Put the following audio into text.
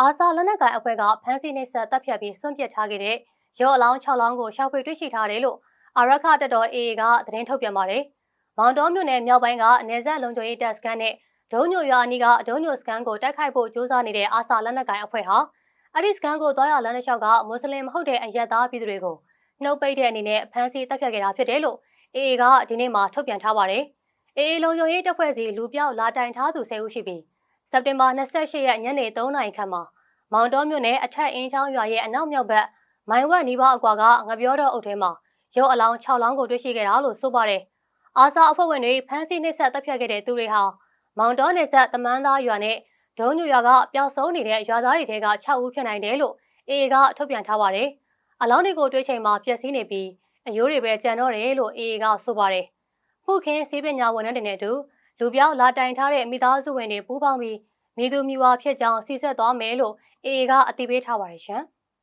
အာဇာလက်နက်ကိုင်အဖွဲ့ကဖမ်းဆီးနှိပ်စက်တပ်ဖြတ်ပြီးစွန့်ပစ်ထားခဲ့တဲ့ရော့အလောင်း6လောင်းကိုရှာဖွေတွေ့ရှိထားတယ်လို့အာရခတပ်တော် AA ကသတင်းထုတ်ပြန်ပါတယ်။မောင်တော်မြို့နယ်မြောက်ပိုင်းကအနေဆက်လုံခြုံရေးတပ်စခန်းနဲ့ဒုံညိုရွာအနီးကဒုံညိုစခန်းကိုတိုက်ခိုက်ဖို့ကြိုးစားနေတဲ့အာဇာလက်နက်ကိုင်အဖွဲ့ဟာအဲ့ဒီစခန်းကိုသွားရလမ်းတစ်လျှောက်ကမွတ်စလင်မဟုတ်တဲ့အရက်သားပြည်သူတွေကိုနှုတ်ပိတ်တဲ့အနေနဲ့ဖမ်းဆီးတပ်ဖြတ်ခဲ့တာဖြစ်တယ်လို့ AA ကဒီနေ့မှထုတ်ပြန်ထားပါတယ်။ AA လုံခြုံရေးတပ်ဖွဲ့စီလူပြောက်လာတိုင်ထားသူ10ဦးရှိပြီး စက်တင်ဘာ28ရက်ညနေ3နာရီခန့်မှာမောင်တော်မြို့နယ်အထက်အင်းချောင်းရွာရဲ့အနောက်မြောက်ဘက်မိုင်ဝက်နီးပါးအကွာကငပြောတော်အုပ်ထဲမှာရုပ်အလောင်း6လောင်းကိုတွေ့ရှိခဲ့တာလို့ဆိုပါတယ်။အာစာအဖွဲ့ဝင်တွေဖမ်းဆီးနှိပ်စက်တပ်ဖြတ်ခဲ့တဲ့သူတွေဟာမောင်တော်နယ်ဆက်တမန်းသားရွာနဲ့ဒုံညူရွာကပျောက်ဆုံးနေတဲ့ရွာသားတွေထဲက6ဦးဖြစ်နိုင်တယ်လို့ AA ကထုတ်ပြန်ထားပါတယ်။အလောင်းတွေကိုတွေ့ချိန်မှာပျက်စီးနေပြီးအယိုးတွေပဲကြံတော့တယ်လို့ AA ကဆိုပါတယ်။မှုခင်းစီးပညာဝန်ထမ်းတွေနဲ့အတူ လူပြောက်လာတိုင်ထားတဲ့မိသားစုဝင်တွေပူးပေါင်းပြီးမိသူမျိုးဝါဖြစ်ကြောင်းစီဆက်သွားမယ်လို့ AA ကအသိပေးထားပါတယ်ရှင်။